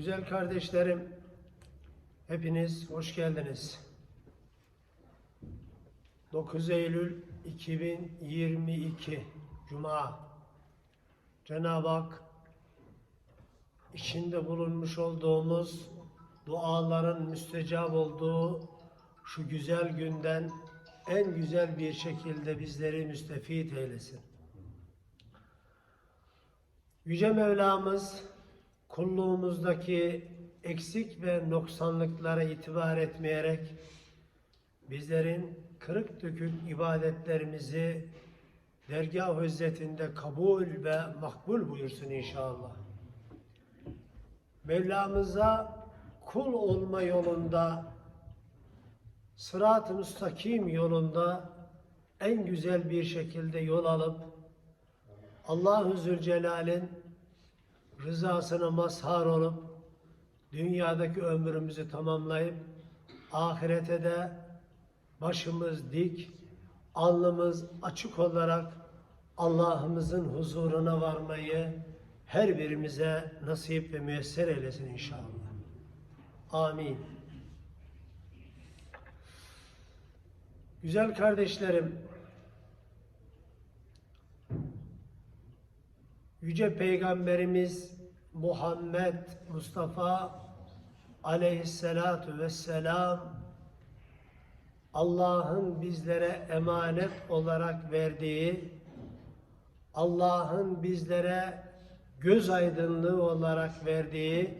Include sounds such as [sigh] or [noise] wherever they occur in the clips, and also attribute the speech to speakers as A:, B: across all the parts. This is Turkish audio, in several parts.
A: Güzel kardeşlerim, hepiniz hoş geldiniz. 9 Eylül 2022 Cuma Cenab-ı Hak içinde bulunmuş olduğumuz duaların müstecap olduğu şu güzel günden en güzel bir şekilde bizleri müstefit eylesin. Yüce Mevlamız kulluğumuzdaki eksik ve noksanlıklara itibar etmeyerek bizlerin kırık dökük ibadetlerimizi dergah hüzzetinde kabul ve makbul buyursun inşallah. Mevlamıza kul olma yolunda sırat-ı müstakim yolunda en güzel bir şekilde yol alıp Allah-u Zülcelal'in rızasına mazhar olup dünyadaki ömrümüzü tamamlayıp ahirete de başımız dik, alnımız açık olarak Allah'ımızın huzuruna varmayı her birimize nasip ve müyesser eylesin inşallah. Amin. Güzel kardeşlerim, Yüce Peygamberimiz Muhammed Mustafa aleyhissalatu vesselam Allah'ın bizlere emanet olarak verdiği Allah'ın bizlere göz aydınlığı olarak verdiği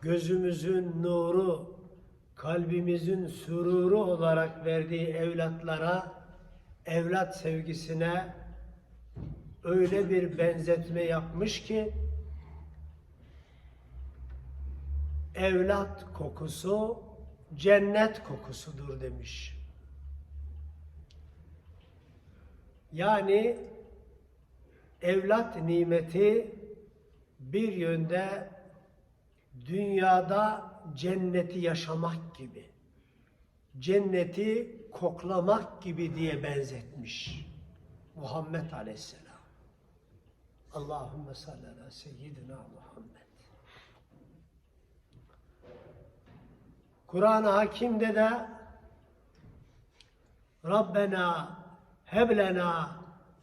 A: gözümüzün nuru kalbimizin süruru olarak verdiği evlatlara evlat sevgisine öyle bir benzetme yapmış ki evlat kokusu cennet kokusudur demiş. Yani evlat nimeti bir yönde dünyada cenneti yaşamak gibi, cenneti koklamak gibi diye benzetmiş Muhammed Aleyhisselam. Allahümme salli ala seyyidina Muhammed. Kur'an-ı Hakim'de de Rabbena heblena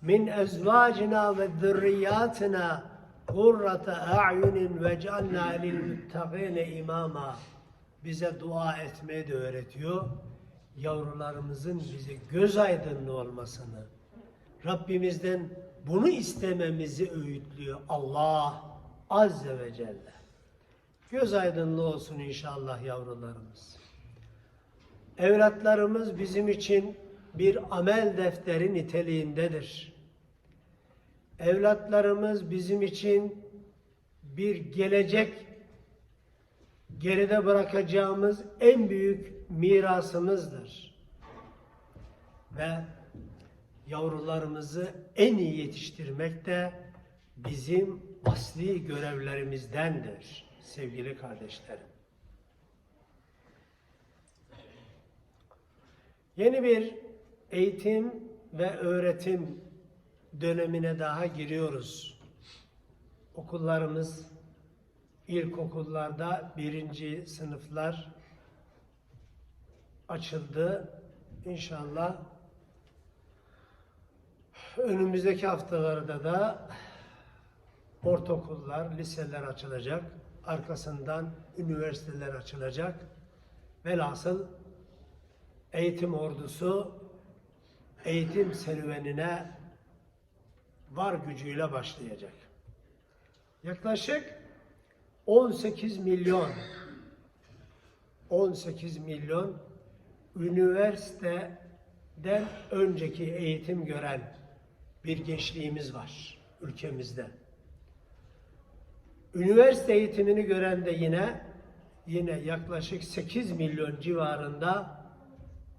A: min ezvacina ve zürriyatina kurrate a'yunin ve cealna lil muttaqine imama bize dua etmeyi de öğretiyor. Yavrularımızın bize göz aydınlığı olmasını, Rabbimizden bunu istememizi öğütlüyor Allah Azze ve Celle. Göz aydınlığı olsun inşallah yavrularımız. Evlatlarımız bizim için bir amel defteri niteliğindedir. Evlatlarımız bizim için bir gelecek geride bırakacağımız en büyük mirasımızdır. Ve yavrularımızı en iyi yetiştirmek de bizim asli görevlerimizdendir sevgili kardeşlerim. Yeni bir eğitim ve öğretim dönemine daha giriyoruz. Okullarımız ilkokullarda birinci sınıflar açıldı. İnşallah önümüzdeki haftalarda da ortaokullar, liseler açılacak. Arkasından üniversiteler açılacak. Velhasıl eğitim ordusu eğitim serüvenine var gücüyle başlayacak. Yaklaşık 18 milyon 18 milyon üniversiteden önceki eğitim gören bir gençliğimiz var ülkemizde. Üniversite eğitimini gören de yine yine yaklaşık 8 milyon civarında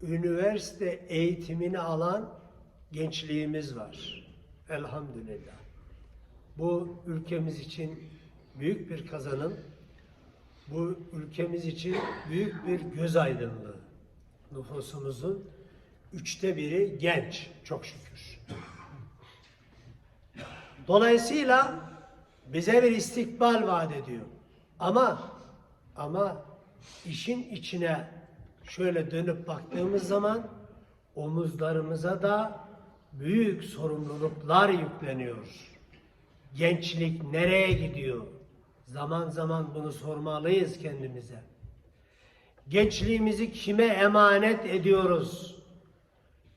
A: üniversite eğitimini alan gençliğimiz var. Elhamdülillah. Bu ülkemiz için büyük bir kazanım. Bu ülkemiz için büyük bir göz aydınlığı. Nüfusumuzun üçte biri genç çok şükür. Dolayısıyla bize bir istikbal vaat ediyor. Ama ama işin içine şöyle dönüp baktığımız zaman omuzlarımıza da büyük sorumluluklar yükleniyor. Gençlik nereye gidiyor? Zaman zaman bunu sormalıyız kendimize. Gençliğimizi kime emanet ediyoruz?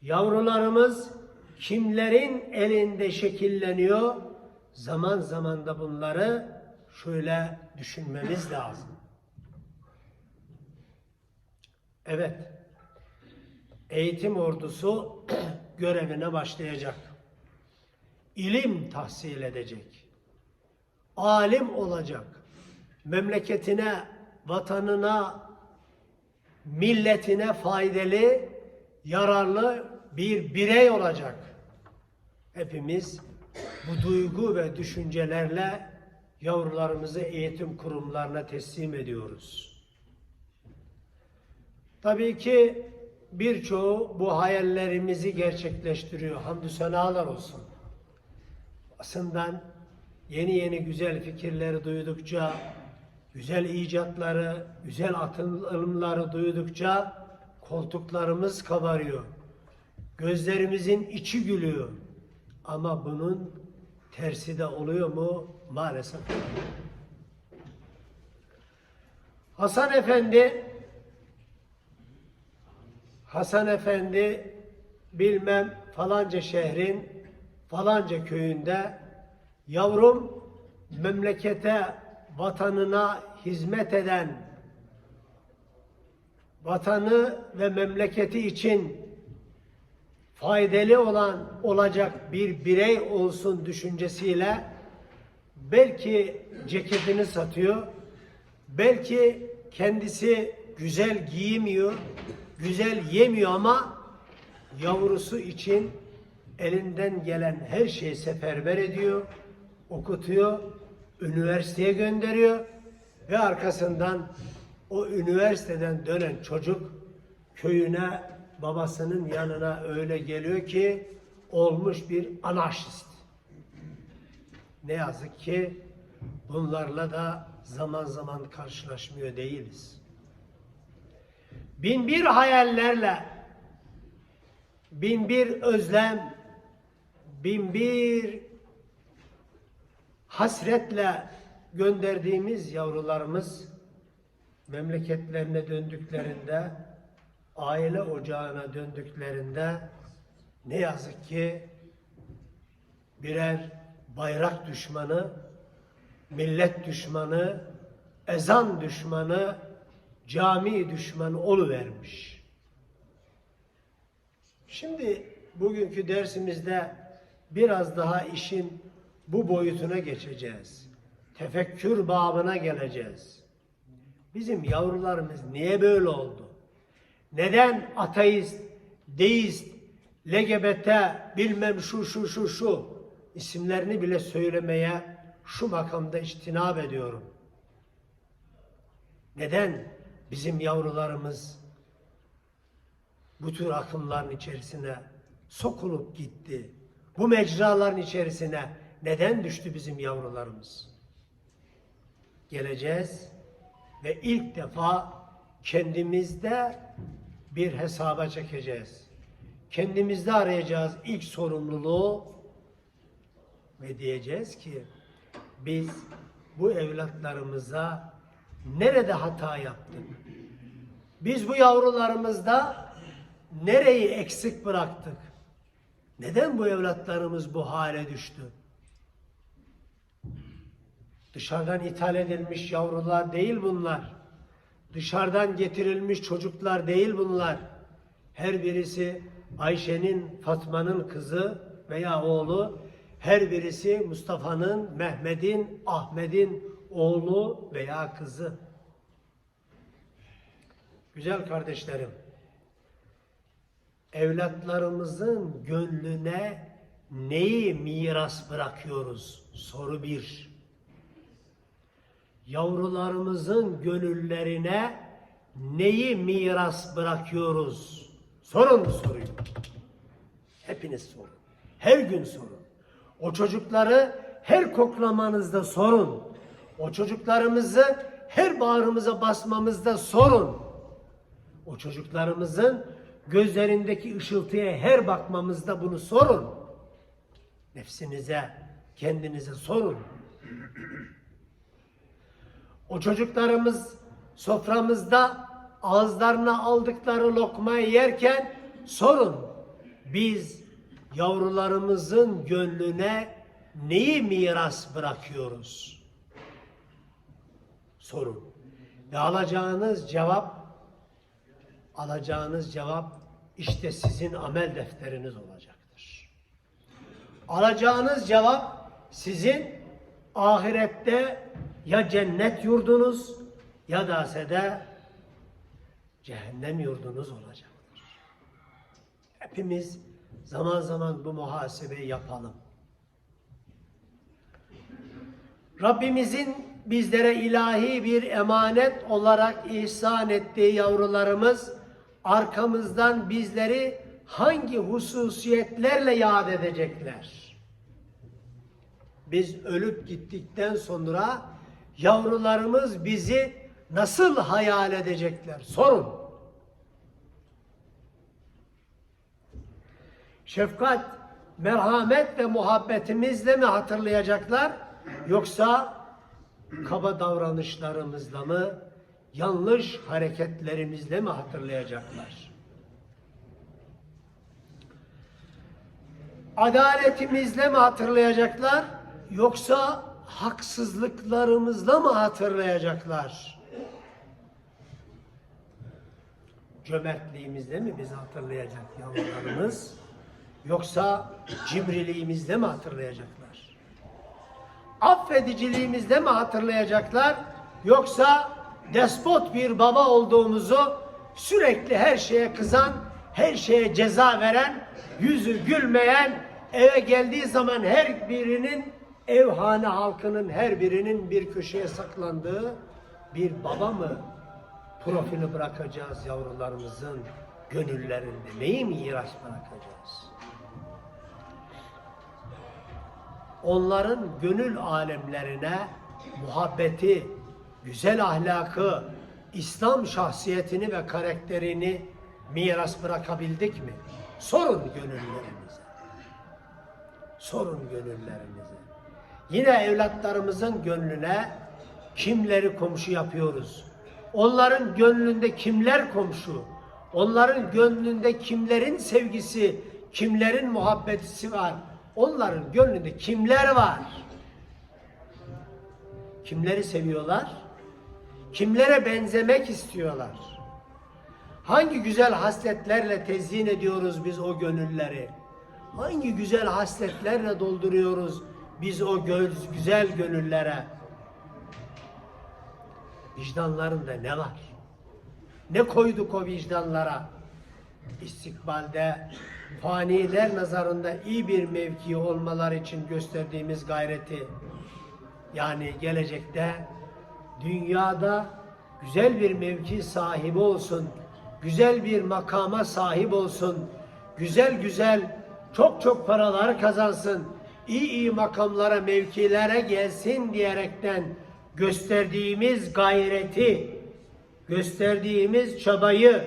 A: Yavrularımız kimlerin elinde şekilleniyor? Zaman zaman da bunları şöyle düşünmemiz lazım. Evet. Eğitim ordusu [clears throat] görevine başlayacak. İlim tahsil edecek. Alim olacak. Memleketine, vatanına, milletine faydalı, yararlı bir birey olacak. Hepimiz bu duygu ve düşüncelerle yavrularımızı eğitim kurumlarına teslim ediyoruz. Tabii ki birçoğu bu hayallerimizi gerçekleştiriyor. Hamdü senalar olsun. Basından yeni yeni güzel fikirleri duydukça, güzel icatları, güzel atılımları duydukça koltuklarımız kabarıyor. Gözlerimizin içi gülüyor. Ama bunun tersi de oluyor mu? Maalesef. Hasan Efendi Hasan Efendi bilmem falanca şehrin falanca köyünde yavrum memlekete vatanına hizmet eden vatanı ve memleketi için faydalı olan olacak bir birey olsun düşüncesiyle belki ceketini satıyor, belki kendisi güzel giymiyor, güzel yemiyor ama yavrusu için elinden gelen her şeyi seferber ediyor, okutuyor, üniversiteye gönderiyor ve arkasından o üniversiteden dönen çocuk köyüne babasının yanına öyle geliyor ki olmuş bir anarşist. Ne yazık ki bunlarla da zaman zaman karşılaşmıyor değiliz. Bin bir hayallerle, bin bir özlem, bin bir hasretle gönderdiğimiz yavrularımız memleketlerine döndüklerinde, aile ocağına döndüklerinde ne yazık ki birer bayrak düşmanı, millet düşmanı, ezan düşmanı, cami düşmanı oluvermiş. Şimdi bugünkü dersimizde biraz daha işin bu boyutuna geçeceğiz. Tefekkür babına geleceğiz. Bizim yavrularımız niye böyle oldu? Neden ateist, deist, LGBT, bilmem şu şu şu şu isimlerini bile söylemeye şu makamda içtinab ediyorum. Neden bizim yavrularımız bu tür akımların içerisine sokulup gitti? Bu mecraların içerisine neden düştü bizim yavrularımız? Geleceğiz ve ilk defa kendimizde bir hesaba çekeceğiz. Kendimizde arayacağız ilk sorumluluğu ve diyeceğiz ki biz bu evlatlarımıza nerede hata yaptık? Biz bu yavrularımızda nereyi eksik bıraktık? Neden bu evlatlarımız bu hale düştü? Dışarıdan ithal edilmiş yavrular değil bunlar. Dışarıdan getirilmiş çocuklar değil bunlar. Her birisi Ayşe'nin, Fatma'nın kızı veya oğlu, her birisi Mustafa'nın, Mehmet'in, Ahmet'in oğlu veya kızı. Güzel kardeşlerim, evlatlarımızın gönlüne neyi miras bırakıyoruz? Soru bir. Yavrularımızın gönüllerine neyi miras bırakıyoruz? Sorun soruyu. Hepiniz sorun. Her gün sorun. O çocukları her koklamanızda sorun. O çocuklarımızı her bağrımıza basmamızda sorun. O çocuklarımızın gözlerindeki ışıltıya her bakmamızda bunu sorun. Nefsinize, kendinize sorun. O çocuklarımız soframızda ağızlarına aldıkları lokmayı yerken sorun. Biz yavrularımızın gönlüne neyi miras bırakıyoruz? Sorun. Ve alacağınız cevap alacağınız cevap işte sizin amel defteriniz olacaktır. Alacağınız cevap sizin ahirette ya cennet yurdunuz ya da de cehennem yurdunuz olacaktır. Hepimiz zaman zaman bu muhasebeyi yapalım. Rabbimizin bizlere ilahi bir emanet olarak ihsan ettiği yavrularımız arkamızdan bizleri hangi hususiyetlerle yad edecekler? Biz ölüp gittikten sonra yavrularımız bizi nasıl hayal edecekler? Sorun. Şefkat, merhamet ve muhabbetimizle mi hatırlayacaklar? Yoksa kaba davranışlarımızla mı, yanlış hareketlerimizle mi hatırlayacaklar? Adaletimizle mi hatırlayacaklar? Yoksa haksızlıklarımızla mı hatırlayacaklar? Cömertliğimizle mi bizi hatırlayacak yavrularımız? Yoksa cimriliğimizle mi hatırlayacaklar? Affediciliğimizle mi hatırlayacaklar? Yoksa despot bir baba olduğumuzu sürekli her şeye kızan, her şeye ceza veren, yüzü gülmeyen, eve geldiği zaman her birinin evhane halkının her birinin bir köşeye saklandığı bir baba mı profili bırakacağız yavrularımızın gönüllerinde? Neyi miras bırakacağız? Onların gönül alemlerine muhabbeti, güzel ahlakı, İslam şahsiyetini ve karakterini miras bırakabildik mi? Sorun gönüllerimize. Sorun gönüllerimize. Yine evlatlarımızın gönlüne kimleri komşu yapıyoruz? Onların gönlünde kimler komşu? Onların gönlünde kimlerin sevgisi, kimlerin muhabbetisi var? Onların gönlünde kimler var? Kimleri seviyorlar? Kimlere benzemek istiyorlar? Hangi güzel hasletlerle tezyin ediyoruz biz o gönülleri? Hangi güzel hasletlerle dolduruyoruz biz o göz, güzel gönüllere? Vicdanlarında ne var? Ne koyduk o vicdanlara? İstikbalde faniler nazarında iyi bir mevki olmalar için gösterdiğimiz gayreti yani gelecekte dünyada güzel bir mevki sahibi olsun, güzel bir makama sahip olsun, güzel güzel çok çok paralar kazansın, iyi iyi makamlara, mevkilere gelsin diyerekten gösterdiğimiz gayreti, gösterdiğimiz çabayı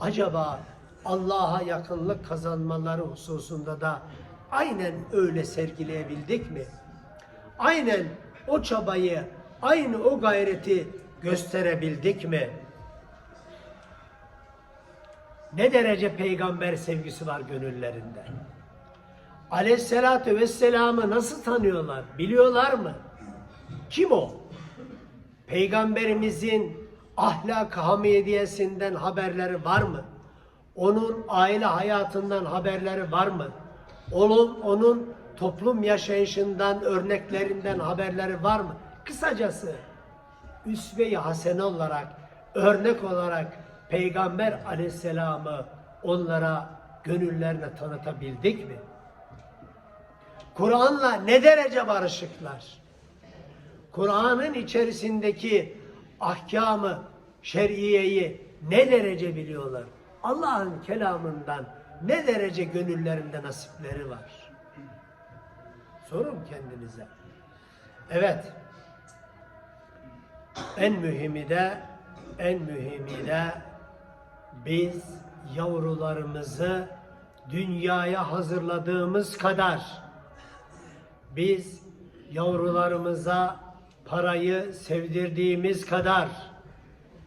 A: acaba Allah'a yakınlık kazanmaları hususunda da aynen öyle sergileyebildik mi? Aynen o çabayı, aynı o gayreti gösterebildik mi? Ne derece peygamber sevgisi var gönüllerinde? Aleyhisselatü Vesselam'ı nasıl tanıyorlar? Biliyorlar mı? Kim o? Peygamberimizin ahlak hamidiyesinden haberleri var mı? Onun aile hayatından haberleri var mı? Onun, onun toplum yaşayışından, örneklerinden haberleri var mı? Kısacası üsve-i hasene olarak, örnek olarak Peygamber aleyhisselamı onlara gönüllerine tanıtabildik mi? Kur'an'la ne derece barışıklar? Kur'an'ın içerisindeki ahkamı, şer'iyeyi ne derece biliyorlar? Allah'ın kelamından ne derece gönüllerinde nasipleri var? Sorun kendinize. Evet. En mühimi de en mühimi de biz yavrularımızı dünyaya hazırladığımız kadar biz yavrularımıza parayı sevdirdiğimiz kadar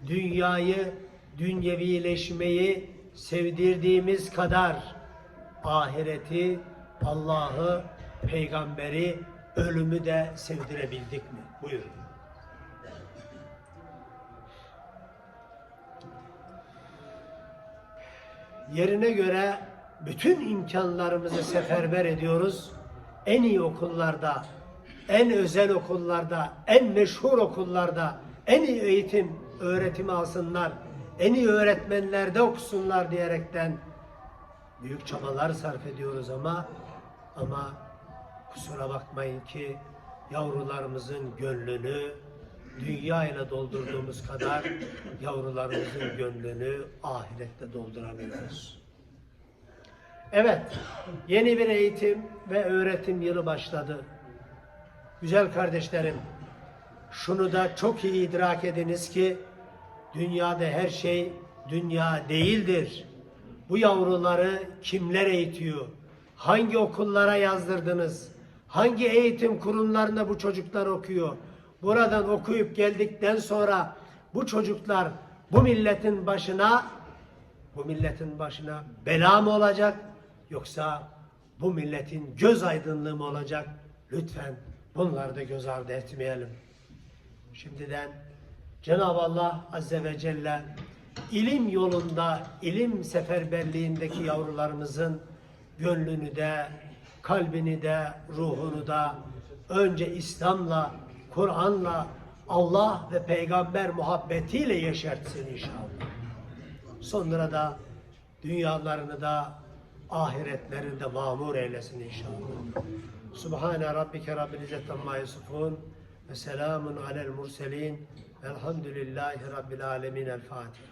A: dünyayı, dünyevileşmeyi sevdirdiğimiz kadar ahireti, Allah'ı, peygamberi, ölümü de sevdirebildik mi? Buyurun. yerine göre bütün imkanlarımızı seferber ediyoruz. En iyi okullarda, en özel okullarda, en meşhur okullarda en iyi eğitim, öğretimi alsınlar, en iyi öğretmenlerde okusunlar diyerekten büyük çabalar sarf ediyoruz ama ama kusura bakmayın ki yavrularımızın gönlünü dünya ile doldurduğumuz kadar yavrularımızın gönlünü ahirette dolduramıyoruz. Evet, yeni bir eğitim ve öğretim yılı başladı. Güzel kardeşlerim, şunu da çok iyi idrak ediniz ki dünyada her şey dünya değildir. Bu yavruları kimler eğitiyor? Hangi okullara yazdırdınız? Hangi eğitim kurumlarında bu çocuklar okuyor? Buradan okuyup geldikten sonra bu çocuklar bu milletin başına bu milletin başına bela mı olacak yoksa bu milletin göz aydınlığı mı olacak? Lütfen bunları da göz ardı etmeyelim. Şimdiden Cenab-ı Allah Azze ve Celle ilim yolunda, ilim seferberliğindeki yavrularımızın gönlünü de, kalbini de, ruhunu da önce İslam'la, Kur'an'la, Allah ve peygamber muhabbetiyle yeşertsin inşallah. Sonra da dünyalarını da ahiretlerini de mamur eylesin inşallah. Subhane rabbike rabbil izzeti amma yasifun ve selamun alel murselin velhamdülillahi rabbil alemin el Fatiha.